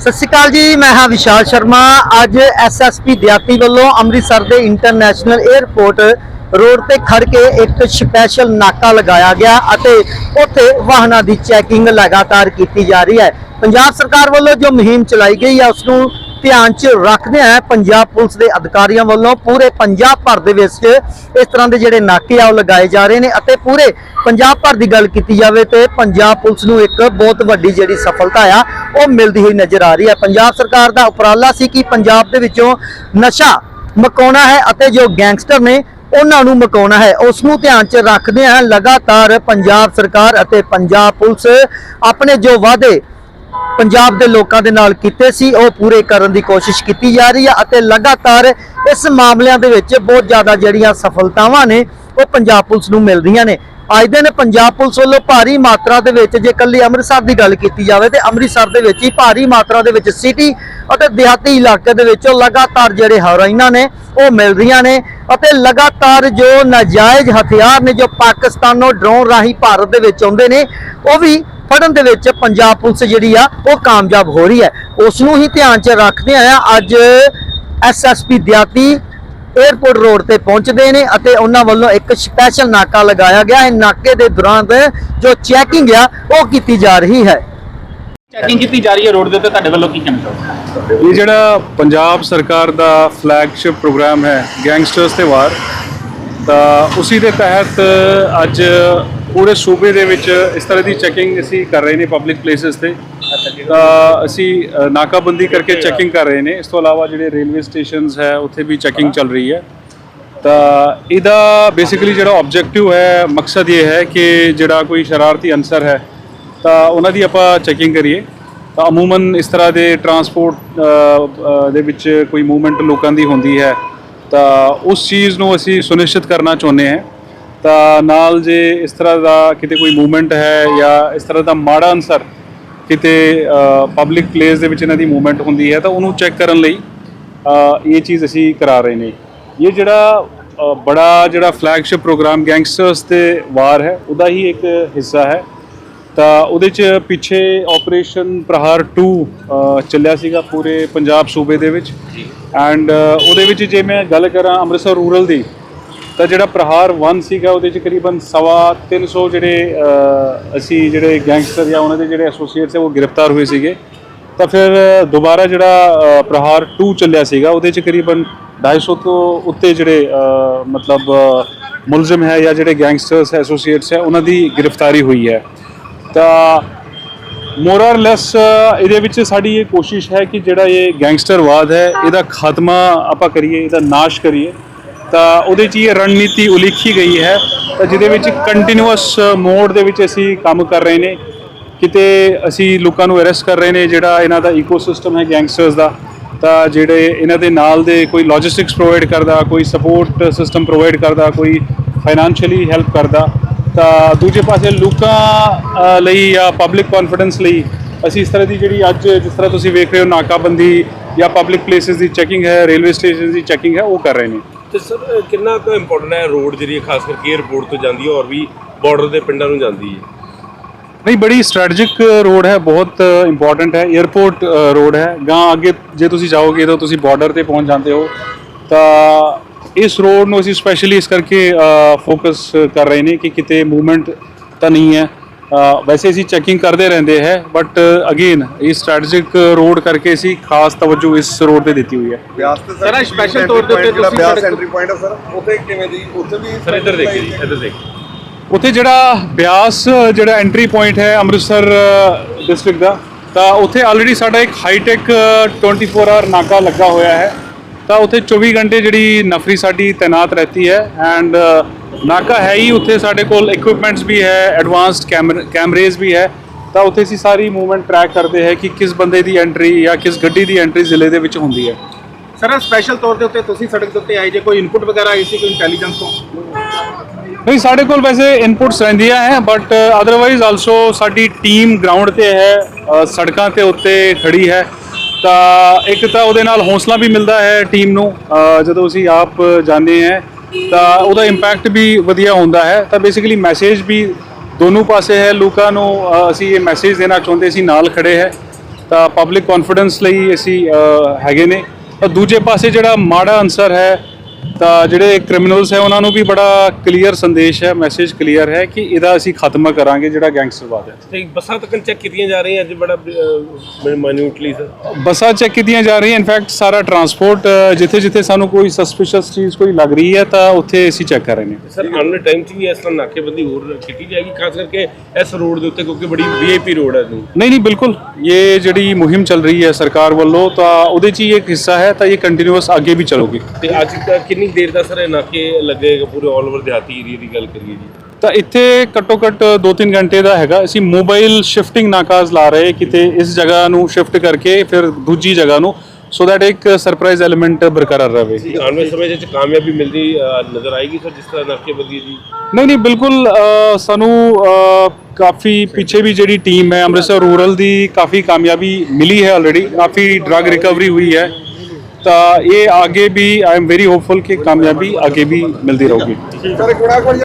ਸਤਿ ਸ਼੍ਰੀ ਅਕਾਲ ਜੀ, ਮੈਂ ਹਾਂ ਵਿਸ਼ਾਲ ਸ਼ਰਮਾ। ਅੱਜ ਐਸਐਸਪੀ ਦਿਆਤੀ ਵੱਲੋਂ ਅੰਮ੍ਰਿਤਸਰ ਦੇ ਇੰਟਰਨੈਸ਼ਨਲ 에ਅਰਪੋਰਟ ਰੋਡ ਤੇ ਖੜ ਕੇ ਇੱਕ ਸਪੈਸ਼ਲ ਨਾਕਾ ਲਗਾਇਆ ਗਿਆ ਅਤੇ ਉੱਥੇ ਵਾਹਨਾਂ ਦੀ ਚੈਕਿੰਗ ਲਗਾਤਾਰ ਕੀਤੀ ਜਾ ਰਹੀ ਹੈ। ਪੰਜਾਬ ਸਰਕਾਰ ਵੱਲੋਂ ਜੋ ਮੁਹਿੰਮ ਚਲਾਈ ਗਈ ਹੈ ਉਸ ਨੂੰ ਧਿਆਨ 'ਚ ਰੱਖਦੇ ਆ ਪੰਜਾਬ ਪੁਲਿਸ ਦੇ ਅਧਿਕਾਰੀਆਂ ਵੱਲੋਂ ਪੂਰੇ ਪੰਜਾਬ ਭਰ ਦੇ ਵਿੱਚ ਇਸ ਤਰ੍ਹਾਂ ਦੇ ਜਿਹੜੇ ਨਾਕੇ ਆ ਉਹ ਲਗਾਏ ਜਾ ਰਹੇ ਨੇ ਅਤੇ ਪੂਰੇ ਪੰਜਾਬ ਭਰ ਦੀ ਗੱਲ ਕੀਤੀ ਜਾਵੇ ਤੇ ਪੰਜਾਬ ਪੁਲਿਸ ਨੂੰ ਇੱਕ ਬਹੁਤ ਵੱਡੀ ਜਿਹੜੀ ਸਫਲਤਾ ਆ, ਉਹ ਮਿਲਦੀ ਹੋਈ ਨਜ਼ਰ ਆ ਰਹੀ ਹੈ। ਪੰਜਾਬ ਸਰਕਾਰ ਦਾ ਉਪਰਾਲਾ ਸੀ ਕਿ ਪੰਜਾਬ ਦੇ ਵਿੱਚੋਂ ਨਸ਼ਾ ਮਕਾਉਣਾ ਹੈ ਅਤੇ ਜੋ ਗੈਂਗਸਟਰ ਨੇ ਉਹਨਾਂ ਨੂੰ ਮਕਾਉਣਾ ਹੈ। ਉਸ ਨੂੰ ਧਿਆਨ 'ਚ ਰੱਖਦੇ ਆ, ਲਗਾਤਾਰ ਪੰਜਾਬ ਸਰਕਾਰ ਅਤੇ ਪੰਜਾਬ ਪੁਲਿਸ ਆਪਣੇ ਜੋ ਵਾਅਦੇ ਪੰਜਾਬ ਦੇ ਲੋਕਾਂ ਦੇ ਨਾਲ ਕੀਤੇ ਸੀ, ਉਹ ਪੂਰੇ ਕਰਨ ਦੀ ਕੋਸ਼ਿਸ਼ ਕੀਤੀ ਜਾ ਰਹੀ ਹੈ ਅਤੇ ਲਗਾਤਾਰ ਇਸ ਮਾਮਲਿਆਂ ਦੇ ਵਿੱਚ ਬਹੁਤ ਜ਼ਿਆਦਾ ਜਿਹੜੀਆਂ ਸਫਲਤਾਵਾਂ ਨੇ, ਉਹ ਪੰਜਾਬ ਪੁਲਿਸ ਨੂੰ ਮਿਲ ਰਹੀਆਂ ਨੇ। ਅੱਜ ਦਿਨ ਪੰਜਾਬ ਪੁਲਿਸ ਵੱਲੋਂ ਭਾਰੀ ਮਾਤਰਾ ਦੇ ਵਿੱਚ ਜੇ ਕੱਲੀ ਅੰਮ੍ਰਿਤਸਰ ਦੀ ਗੱਲ ਕੀਤੀ ਜਾਵੇ ਤੇ ਅੰਮ੍ਰਿਤਸਰ ਦੇ ਵਿੱਚ ਹੀ ਭਾਰੀ ਮਾਤਰਾ ਦੇ ਵਿੱਚ ਸਿਟੀ ਅਤੇ ਦਿਹਾਤੀ ਇਲਾਕੇ ਦੇ ਵਿੱਚੋਂ ਲਗਾਤਾਰ ਜਿਹੜੇ ਹੈਰੋਇਨਾਂ ਨੇ, ਉਹ ਮਿਲ ਰਹੀਆਂ ਨੇ ਅਤੇ ਲਗਾਤਾਰ ਜੋ ਨਾਜਾਇਜ਼ ਹਥਿਆਰ ਨੇ, ਜੋ ਪਾਕਿਸਤਾਨੋਂ ਡਰੋਨ ਰਾਹੀਂ ਭਾਰਤ ਦੇ ਵਿੱਚ ਆਉਂਦੇ ਨੇ, ਉਹ ਵੀ ਫੜਨ ਦੇ ਵਿੱਚ ਪੰਜਾਬ ਪੁਲਿਸ ਜਿਹੜੀ ਆ ਉਹ ਕਾਮਯਾਬ ਹੋ ਰਹੀ ਹੈ। ਉਸ ਨੂੰ ਹੀ ਧਿਆਨ 'ਚ ਰੱਖਦੇ ਆ ਅੱਜ ਐਸਐਸਪੀ ਦਿਆਤੀ 에ਅਰਪੋਰਟ ਰੋਡ ਤੇ ਪਹੁੰਚਦੇ ਨੇ ਅਤੇ ਉਹਨਾਂ ਵੱਲੋਂ ਇੱਕ ਸਪੈਸ਼ਲ ਨਾਕਾ ਲਗਾਇਆ ਗਿਆ। ਹੈ ਨਾਕੇ ਦੇ ਦੌਰਾਨ ਜੋ ਚੈਕਿੰਗ ਆ ਉਹ ਕੀਤੀ ਜਾ ਰਹੀ ਹੈ। ਚੈਕਿੰਗ ਕੀਤੀ ਜਾ ਰਹੀ ਹੈ ਰੋਡ ਦੇ ਉੱਤੇ ਤੁਹਾਡੇ ਵੱਲੋਂ ਕੀ ਕਹਿਣਾ ਚਾਹੋਗੇ? ਇਹ ਜਿਹੜਾ ਪੰਜਾਬ ਸਰਕਾਰ ਦਾ ਫਲੈਗਸ਼ਿਪ ਪ੍ਰੋਗਰਾਮ ਹੈ ਗੈਂਗਸਟਰਸ ਤੇ ਵਾਰ ਤਾਂ ਉਸੇ ਦੇ ਤਹਿਤ ਅੱਜ ਪੂਰੇ ਸੂਬੇ ਦੇ ਵਿੱਚ ਇਸ ਤਰ੍ਹਾਂ ਦੀ ਚੈਕਿੰਗ ਅਸੀਂ ਕਰ ਰਹੇ ਨੇ ਪਬਲਿਕ ਪਲੇਸਸ ਤੇ। ਤਾਂ ਅਸੀਂ ਨਾਕਾਬੰਦੀ ਕਰਕੇ ਚੈਕਿੰਗ ਕਰ ਰਹੇ ਨੇ। ਇਸ ਤੋਂ ਇਲਾਵਾ ਜਿਹੜੇ ਰੇਲਵੇ ਸਟੇਸ਼ਨਸ ਹੈ ਉੱਥੇ ਵੀ ਚੈਕਿੰਗ ਚੱਲ ਰਹੀ ਹੈ। ਤਾਂ ਇਹਦਾ ਬੇਸਿਕਲੀ ਜਿਹੜਾ ਆਬਜੈਕਟਿਵ ਹੈ ਮਕਸਦ ਇਹ ਹੈ ਕਿ ਜਿਹੜਾ ਕੋਈ ਸ਼ਰਾਰਤੀ ਅਨਸਰ ਹੈ ਤਾਂ ਉਹਨਾਂ ਦੀ ਆਪਾਂ ਚੈਕਿੰਗ ਕਰੀਏ। ਤਾਂ ਅਮੂਮਨ ਇਸ ਤਰ੍ਹਾਂ ਦੇ ਟਰਾਂਸਪੋਰਟ ਦੇ ਵਿੱਚ ਕੋਈ ਮੂਵਮੈਂਟ ਲੋਕਾਂ ਦੀ ਹੁੰਦੀ ਹੈ। ਤਾਂ ਉਸ ਚੀਜ਼ ਨੂੰ ਅਸੀਂ ਸੁਨਿਸ਼ਚਿਤ ਕਰਨਾ ਚਾਹੁੰਦੇ ਹਾਂ। ਤਾਂ ਨਾਲ ਜੇ ਇਸ ਤਰ੍ਹਾਂ ਦਾ ਕਿਤੇ ਕੋਈ ਮੂਵਮੈਂਟ ਹੈ ਜਾਂ ਇਸ ਤਰ੍ਹਾਂ ਦਾ ਮਾੜਾ ਅਨਸਰ ਕਿਤੇ ਪਬਲਿਕ ਪਲੇਸ ਦੇ ਵਿੱਚ ਇਹਨਾਂ ਦੀ ਮੂਵਮੈਂਟ ਹੁੰਦੀ ਹੈ ਤਾਂ ਉਹਨੂੰ ਚੈੱਕ ਕਰਨ ਲਈ ਇਹ ਚੀਜ਼ ਅਸੀਂ ਕਰਾ ਰਹੇ ਨੇ। ਇਹ ਜਿਹੜਾ ਬੜਾ ਜਿਹੜਾ ਫਲੈਗਸ਼ਿਪ ਪ੍ਰੋਗਰਾਮ ਗੈਂਗਸਟਰਸ ਤੇ ਵਾਰ ਹੈ ਉਹਦਾ ਹੀ ਇੱਕ ਹਿੱਸਾ ਹੈ। ਤਾਂ ਉਹਦੇ ਚ ਪਿੱਛੇ ਆਪਰੇਸ਼ਨ ਪ੍ਰਹਾਰ 2 ਅ, ਚੱਲਿਆ ਸੀਗਾ ਪੂਰੇ ਪੰਜਾਬ ਸੂਬੇ ਦੇ ਵਿੱਚ। ਐਂਡ ਉਹਦੇ ਵਿੱਚ ਜੇ ਮੈਂ ਗੱਲ ਕਰਾਂ ਅੰਮ੍ਰਿਤਸਰ ਰੂਰਲ ਦੀ ਤਾਂ ਜਿਹੜਾ ਪ੍ਰਹਾਰ 1 ਸੀਗਾ, ਉਹਦੇ ਚ ਕਰੀਬਨ ਸਵਾ 300 ਜਿਹੜੇ ਅਸੀਂ ਜਿਹੜੇ ਗੈਂਗਸਟਰ ਜਾਂ ਉਹਨਾਂ ਦੇ ਜਿਹੜੇ ਐਸੋਸੀਏਟਸ ਹੈ ਉਹ ਗ੍ਰਿਫਤਾਰ ਹੋਏ ਸੀਗੇ। ਤਾਂ ਫਿਰ ਦੁਬਾਰਾ ਜਿਹੜਾ ਪ੍ਰਹਾਰ 2 ਚੱਲਿਆ ਸੀਗਾ, ਉਹਦੇ ਚ ਕਰੀਬਨ 250 ਤੋਂ ਉੱਤੇ ਜਿਹੜੇ ਮਤਲਬ ਮੁਲਜ਼ਮ ਹੈ ਜਾਂ ਜਿਹੜੇ ਗੈਂਗਸਟਰਸ ਐਸੋਸੀਏਟਸ ਹੈ, ਉਹਨਾਂ ਦੀ ਗ੍ਰਿਫਤਾਰੀ ਹੋਈ ਹੈ। ਤਾਂ ਮੋਰ ਔਰ ਲੈਸ ਇਹਦੇ ਵਿੱਚ ਸਾਡੀ ਇਹ ਕੋਸ਼ਿਸ਼ ਹੈ ਕਿ ਜਿਹੜਾ ਇਹ ਗੈਂਗਸਟਰਵਾਦ ਹੈ, ਇਹਦਾ ਖਾਤਮਾ ਆਪਾਂ ਕਰੀਏ, ਇਹਦਾ ਨਾਸ਼ ਕਰੀਏ। ਤਾਂ ਉਹਦੇ 'ਚ ਇਹ ਰਣਨੀਤੀ ਉਲੀਖੀ ਗਈ ਹੈ। ਤਾਂ ਜਿਹਦੇ ਵਿੱਚ ਕੰਟੀਨਿਊਸ ਮੋਡ ਦੇ ਵਿੱਚ ਅਸੀਂ ਕੰਮ ਕਰ ਰਹੇ ਨੇ। ਕਿਤੇ ਅਸੀਂ ਲੋਕਾਂ ਨੂੰ ਅਰੈਸਟ ਕਰ ਰਹੇ ਨੇ, ਜਿਹੜਾ ਇਹਨਾਂ ਦਾ ਇਕੋਸਿਸਟਮ ਹੈ ਗੈਂਗਸਟਰਸ ਦਾ। ਤਾਂ ਜਿਹੜੇ ਇਹਨਾਂ ਦੇ ਨਾਲ ਦੇ ਕੋਈ ਲੌਜਿਸਟਿਕਸ ਪ੍ਰੋਵਾਈਡ ਕਰਦਾ, ਕੋਈ ਸਪੋਰਟ ਸਿਸਟਮ ਪ੍ਰੋਵਾਈਡ ਕਰਦਾ, ਕੋਈ ਫਾਈਨੈਂਸ਼ੀਅਲੀ ਹੈਲਪ ਕਰਦਾ। ਤਾਂ ਦੂਜੇ ਪਾਸੇ ਲੋਕਾਂ ਲਈ ਜਾਂ ਪਬਲਿਕ ਕੌਨਫੀਡੈਂਸ ਲਈ ਅਸੀਂ ਇਸ ਤਰ੍ਹਾਂ ਦੀ ਜਿਹੜੀ ਅੱਜ ਜਿਸ ਤਰ੍ਹਾਂ ਤੁਸੀਂ ਵੇਖ ਰਹੇ ਹੋ ਨਾਕਾਬੰਦੀ ਜਾਂ ਪਬਲਿਕ ਪਲੇਸਿਸ ਦੀ ਚੈਕਿੰਗ ਹੈ ਰੇਲਵੇ ਸਟੇਸ਼ਨ ਦੀ ਚੈਕਿੰਗ ਹੈ, ਉਹ ਕਰ ਰਹੇ ਨੇ। ਤੇ ਸਰ ਕਿੰਨਾ ਕੁ ਇੰਪੋਰਟੈਂਟ ਹੈ ਰੋਡ ਜਿਹੜੀ ਖਾਸ ਕਰਕੇ 에ਅਰਪੋਰਟ ਤੋਂ ਜਾਂਦੀ ਹੈ ਔਰ ਵੀ ਬਾਰਡਰ ਦੇ ਪਿੰਡਾਂ ਨੂੰ ਜਾਂਦੀ ਹੈ? ਨਹੀਂ, ਬੜੀ ਸਟ੍ਰੈਟਜਿਕ ਰੋਡ ਹੈ, ਬਹੁਤ ਇੰਪੋਰਟੈਂਟ ਹੈ 에ਅਰਪੋਰਟ ਰੋਡ ਹੈ। ਗਾਂ ਅੱਗੇ ਜੇ ਤੁਸੀਂ ਜਾਓਗੇ ਤਾਂ ਤੁਸੀਂ ਬਾਰਡਰ ਤੇ ਪਹੁੰਚ ਜਾਂਦੇ ਹੋ। ਤਾਂ ਇਸ ਰੋਡ ਨੂੰ ਅਸੀਂ ਸਪੈਸ਼ਲੀ ਇਸ ਕਰਕੇ ਫੋਕਸ ਕਰ ਰਹੇ ਨੇ ਕਿ ਕਿਤੇ ਮੂਵਮੈਂਟ ਤਾਂ ਨਹੀਂ ਹੈ। ਵੈਸੇ ਅਸੀਂ ਚੈਕਿੰਗ ਕਰਦੇ ਰਹਿੰਦੇ ਹੈ ਬਟ ਅਗੇਨ ਇਹ ਸਟ੍ਰੈਟਜਿਕ ਰੋਡ ਕਰਕੇ ਅਸੀਂ ਖਾਸ ਤਵੱਜੋ ਇਸ ਰੋਡ ਤੇ ਦਿੱਤੀ ਹੋਈ ਹੈ। ਬਿਆਸ ਤੇ Sir, ਇਹ special ਤੌਰ ਦੇ ਉੱਤੇ ਤੁਸੀਂ ਬਿਆਸ ਐਂਟਰੀ ਪੁਆਇੰਟ ਹੈ ਸਰ ਉੱਥੇ ਕਿਵੇਂ ਦੀ ਉੱਥੇ ਵੀ ਸਰ ਇੱਧਰ ਦੇਖੀਏ ਜੀ ਇੱਧਰ ਦੇਖੀਏ ਉੱਥੇ ਜਿਹੜਾ ਬਿਆਸ ਜਿਹੜਾ ਐਂਟਰੀ ਪੁਆਇੰਟ ਹੈ ਅੰਮ੍ਰਿਤਸਰ ਡਿਸਟ੍ਰਿਕਟ ਦਾ ਤਾਂ ਉੱਥੇ ਆਲਰੇਡੀ ਸਾਡਾ ਇੱਕ ਹਾਈਟੈਕ 24 ਆਵਰ ਨਾਕਾ ਲੱਗਾ ਹੋਇਆ ਹੈ। ਤਾਂ ਉੱਥੇ 24 ਘੰਟੇ ਜਿਹੜੀ ਨਫਰੀ ਸਾਡੀ ਤਾਇਨਾਤ ਰਹਤੀ ਹੈ ਐਂਡ ਨਾਕਾ ਹੈ ਹੀ ਉੱਥੇ ਸਾਡੇ ਕੋਲ ਇਕਵਿਪਮੈਂਟਸ ਵੀ ਹੈ ਐਡਵਾਂਸਡ ਕੈਮਰੇਜ਼ ਵੀ ਹੈ। ਤਾਂ ਉੱਥੇ ਅਸੀਂ ਸਾਰੀ ਮੂਵਮੈਂਟ ਟਰੈਕ ਕਰਦੇ ਹੈ ਕਿ ਕਿਸ ਬੰਦੇ ਦੀ ਐਂਟਰੀ ਜਾਂ ਕਿਸ ਗੱਡੀ ਦੀ ਐਂਟਰੀ ਜ਼ਿਲ੍ਹੇ ਦੇ ਵਿੱਚ ਹੁੰਦੀ ਹੈ। ਸਰ ਸਪੈਸ਼ਲ ਤੌਰ ਦੇ ਉੱਤੇ ਤੁਸੀਂ ਸੜਕ ਦੇ ਉੱਤੇ ਆਏ ਜੇ ਕੋਈ ਇਨਪੁਟ ਵਗੈਰਾ ਆਈ ਸੀ ਕੋਈ ਇੰਟੈਲੀਜੈਂਸ ਤੋਂ? ਨਹੀਂ ਸਾਡੇ ਕੋਲ ਵੈਸੇ ਇਨਪੁਟਸ ਰਹਿੰਦੀਆਂ ਹੈ ਬਟ ਅਦਰਵਾਈਜ਼ ਆਲਸੋ ਸਾਡੀ ਟੀਮ ਗਰਾਊਂਡ ਤੇ ਹੈ ਸੜਕਾਂ ਤੇ ਉੱਤੇ ਖੜੀ ਹੈ। ਤਾਂ ਇੱਕ ਤਾਂ ਉਹਦੇ ਨਾਲ ਹੌਸਲਾ ਵੀ ਮਿਲਦਾ ਹੈ ਟੀਮ ਨੂੰ ਜਦੋਂ ਅਸੀਂ ਆਪ ਜਾਂਦੇ ਹਾਂ, ਤਾਂ ਉਹਦਾ ਇੰਪੈਕਟ ਵੀ ਵਧੀਆ ਹੁੰਦਾ ਹੈ। ਤਾਂ ਬੇਸਿਕਲੀ ਮੈਸੇਜ ਵੀ ਦੋਨੋਂ ਪਾਸੇ ਹੈ। ਲੋਕਾਂ ਨੂੰ ਅਸੀਂ ਇਹ ਮੈਸੇਜ ਦੇਣਾ ਚਾਹੁੰਦੇ ਸੀ, ਨਾਲ ਖੜੇ ਹੈ। ਤਾਂ ਪਬਲਿਕ ਕੌਨਫੀਡੈਂਸ ਲਈ ਅਸੀਂ ਹੈਗੇ ਨੇ। ਤਾਂ ਦੂਜੇ ਪਾਸੇ ਜਿਹੜਾ ਮਾੜਾ ਅਨਸਰ ਹੈ ਤਾਂ ਜਿਹੜੇ ਕ੍ਰਿਮੀਨਲਸ ਹੈ ਉਹਨਾਂ ਨੂੰ ਵੀ ਬੜਾ ਕਲੀਅਰ ਸੰਦੇਸ਼ ਹੈ ਮੈਸੇਜ ਕਲੀਅਰ ਹੈ ਕਿ ਇਹਦਾ ਅਸੀਂ ਖਾਤਮਾ ਕਰਾਂਗੇ ਜਿਹੜਾ ਗੈਂਗਸਟਰਵਾਦ ਹੈ। ਤੇ ਬੱਸਾਂ ਤੱਕ ਚੈੱਕ ਕੀਤੀਆਂ ਜਾ ਰਹੀਆਂ ਅੱਜ ਬੜਾ ਮਾਈਨਿਊਟਲੀ ਸਰ। ਬੱਸਾਂ ਚੈੱਕ ਕੀਤੀਆਂ ਜਾ ਰਹੀਆਂ ਇਨਫੈਕਟ ਸਾਰਾ ਟਰਾਂਸਪੋਰਟ ਜਿੱਥੇ ਜਿੱਥੇ ਸਾਨੂੰ ਕੋਈ ਸਸਪੀਸ਼ੀਅਸ ਚੀਜ਼ ਕੋਈ ਲੱਗ ਰਹੀ ਹੈ ਤਾਂ ਉੱਥੇ ਅਸੀਂ ਚੈੱਕ ਕਰ ਰਹੇ ਨੇ ਸਰ ਆਉਣ ਵਾਲੇ ਟਾਈਮ 'ਚ ਵੀ ਇਸ ਤਰ੍ਹਾਂ ਨਾਕੇਬੰਦੀ ਹੋਰ ਕੀਤੀ ਜਾਏਗੀ ਖਾਸ ਕਰਕੇ ਇਸ ਰੋਡ ਦੇ ਉੱਤੇ ਕਿਉਂਕਿ ਬੜੀ ਵੀਆਈਪੀ ਰੋਡ ਹੈ ਜੀ। ਨਹੀਂ ਨਹੀਂ ਬਿਲਕੁਲ। ਇਹ ਜਿਹੜੀ ਮੁਹਿੰਮ ਚੱਲ ਰਹੀ ਹੈ ਸਰਕਾਰ ਵੱਲੋਂ ਤਾਂ ਉਹਦੇ 'ਚ ਹੀ ਇੱਕ ਹਿੱਸਾ ਹੈ ਤਾਂ ਇਹ ਕੰਟੀਨਿਊਸ ਅੱਗੇ ਵੀ ਚੱਲੂਗੀ। ਤੇ ਅੱਜ ਕ- ਕਿੰਨੀ ਦੇਰ ਦਾ ਸਰ ਨਾਕੇ ਲੱਗੇਗਾ ਪੂਰੇ ਆਲ ਓਵਰ ਦਿਹਾਤੀ ਏਰੀਆ ਦੀ ਗੱਲ ਕਰੀਏ ਜੀ। ਤਾਂ ਇੱਥੇ ਘੱਟੋ ਘੱਟ 2-3 ਘੰਟੇ ਦਾ ਹੈਗਾ। ਅਸੀਂ ਮੋਬਾਈਲ ਸ਼ਿਫਟਿੰਗ ਨਾਕਾਜ਼ ਲਾ ਰਹੇ ਕਿਤੇ ਇਸ ਜਗ੍ਹਾ ਨੂੰ ਸ਼ਿਫਟ ਕਰਕੇ ਫਿਰ ਦੂਜੀ ਜਗ੍ਹਾ ਨੂੰ ਸੋ ਦੈਟ ਇੱਕ ਸਰਪ੍ਰਾਈਜ਼ ਐਲੀਮੈਂਟ ਬਰਕਰਾਰ ਰਹੇ। ਆਉਣ ਵਾਲੇ ਸਮੇਂ 'ਚ ਕਾਮਯਾਬੀ ਮਿਲਦੀ ਨਜ਼ਰ ਆਏਗੀ ਸਰ ਜਿਸ ਤਰ੍ਹਾਂ ਨਾਕੇਬੰਦੀ ਜੀ? ਨਹੀਂ ਨਹੀਂ ਬਿਲਕੁਲ ਸਾਨੂੰ ਕਾਫੀ ਪਿੱਛੇ ਵੀ ਜਿਹੜੀ ਟੀਮ ਹੈ ਅੰਮ੍ਰਿਤਸਰ ਰੂਰਲ ਦੀ ਕਾਫੀ ਕਾਮਯਾਬੀ ਮਿਲੀ ਹੈ ਆਲਰੇਡੀ ਕਾਫੀ ਡਰਗ ਰਿਕਵਰੀ ਹੋਈ ਹੈ। ਤਾਂ ਇਹ ਅੱਗੇ ਵੀ ਆਈ ਐਮ ਵੈਰੀ ਹੋਪਫੁਲ ਕਿ ਕਾਮਯਾਬੀ ਅੱਗੇ ਵੀ ਮਿਲਦੀ ਰਹੂਗੀ।